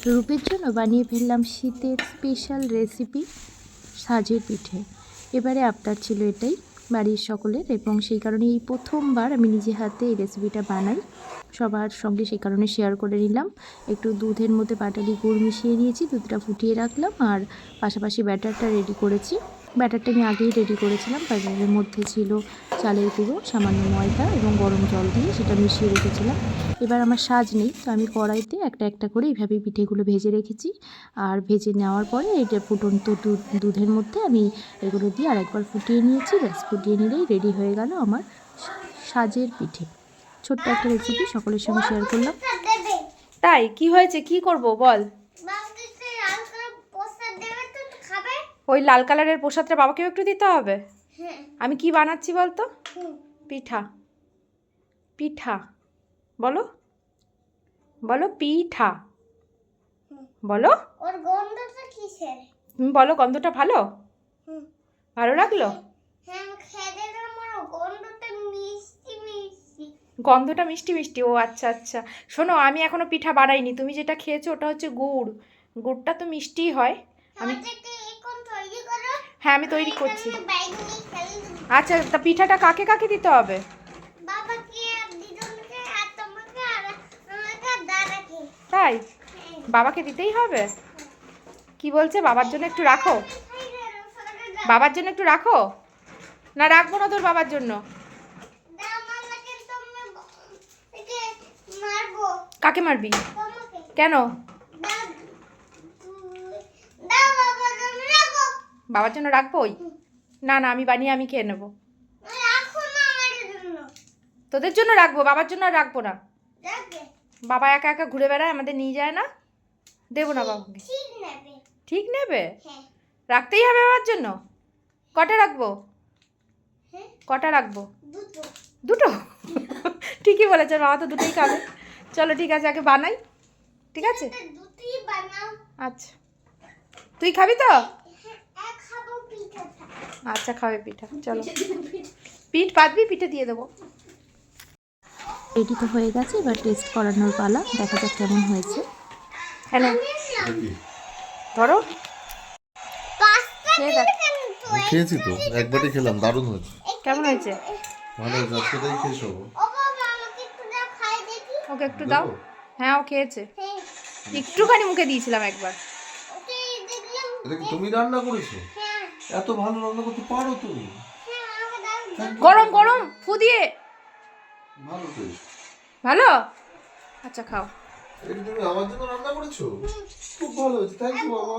রূপের জন্য বানিয়ে ফেললাম শীতের স্পেশাল রেসিপি সাজের পিঠে। এবারে আপনার ছিল এটাই বাড়ির সকলের এবং সেই কারণে এই প্রথমবার আমি নিজে হাতে এই রেসিপিটা বানাই। সবার সঙ্গে সেই কারণে শেয়ার করে নিলাম। একটু দুধের মধ্যে পাটালি গুড় মিশিয়ে নিয়েছি, দুধটা ফুটিয়ে রাখলাম আর পাশাপাশি ব্যাটারটা রেডি করেছি। ব্যাটারটা আমি আগেই রেডি করেছিলাম ব্যাটারের মধ্যে ছিল চালের গুঁড়ো সামান্য ময়দা এবং গরম জল দিয়ে সেটা মিশিয়ে রেখেছিলাম। এবার আমার সাজ নেই তো আমি কড়াইতে একটা একটা করে এইভাবে পিঠেগুলো ভেজে রেখেছি। আর ভেজে নেওয়ার পরে এটা ফুটন্ত দুধ দুধের মধ্যে আমি এগুলো দিয়ে আরেকবার ফুটিয়ে নিয়েছি ব্যাস ফুটিয়ে নিলেই রেডি হয়ে গেল আমার সাজের পিঠে। ছোট্ট একটা রেসিপি সকলের সঙ্গে শেয়ার করলাম। তাই? কি হয়েছে? কি করব? বল বাবুকে লাল করে পোস্টার দেবে তো তো খাবে ওই লাল কালারের প্রসাদটা বাবাকেও একটু দিতে হবে? হ্যাঁ। আমি কি বানাচ্ছি বলতো। পিঠা। পিঠা। বলো। বলো পিঠা। বলো। ওর গন্ধটা কিসের? বলো গন্ধটা ভালো? ভালো লাগল? হ্যাঁ ওর গন্ধটা মিষ্টি মিষ্টি। মিষ্টি মিষ্টি। ও আচ্ছা আচ্ছা। শোনো আমি এখনও পিঠা বানাইনি। তুমি যেটা খেয়েছো ওটা হচ্ছে গুড়। গুড়টা তো মিষ্টিই হয়। আমি আমাদেরকে এখন তৈরি করো হ্যাঁ আমি তৈরি করছি। আচ্ছা তা পিঠাটা কাকে কাকে দিতে হবে? তাই? হ্যাঁ। বাবাকে দিতেই হবে? কি বলছে? বাবার জন্য একটু রাখো। বাবার জন্য একটু রাখো? না রাখব না তোর বাবার জন্য। কাকে মারবি? কেন দাও তুমি- দাও বাবা তুমি রাখো বাবার জন্য রাখব ওই? না না আমি বানিয়ে আমি খেয়ে নেব। তোদের জন্য রাখব বাবার জন্য আর রাখব না। বাবা একা একা ঘুরে বেড়ায় আমাদের নিয়ে যায় না? দেবো না বাবাকে। ঠিক নেবে? রাখতেই হবে বাবার জন্য? কটা রাখব? কটা রাখব? দুটো। ঠিকই বলেছে বাবা তো দুটোই খাবে। চলো ঠিক আছে আগে বানাই। ঠিক আছে? আচ্ছা। তুই খাবি তো? আচ্ছা খাবে পিঠা চলো। পিঠ পাতবি পিঠে দিয়ে দেবো। রেডি তো হয়ে গেছে এবার টেস্ট করানোর পালা দেখা যাক কেমন হয়েছে। হ্যাঁ ধরো। খেয়ে দেখ। আমি খেয়েছি তো একবারই খেলাম দারুণ হয়েছে। কেমন হয়েছে? ভালো হয়েছে আজকে তাই খেয়ে শোবো ও বাবা একটু দাও ওকে একটু দাও। হ্যাঁ ও খেয়েছে। হ্যাঁ। একটুখানি মুখে দিয়েছিলাম একবার। এটা তুমি রান্না করেছ? হ্যাঁ। এত ভালো রান্না করতে পারো তুমি? গরম গরম ফু দিয়ে। ভালো তো ভালো? আচ্ছা খাও। এটা তুমি আমার জন্য রান্না করেছ? খুব ভালো হয়েছে থ্যাংক ইউ বাবা।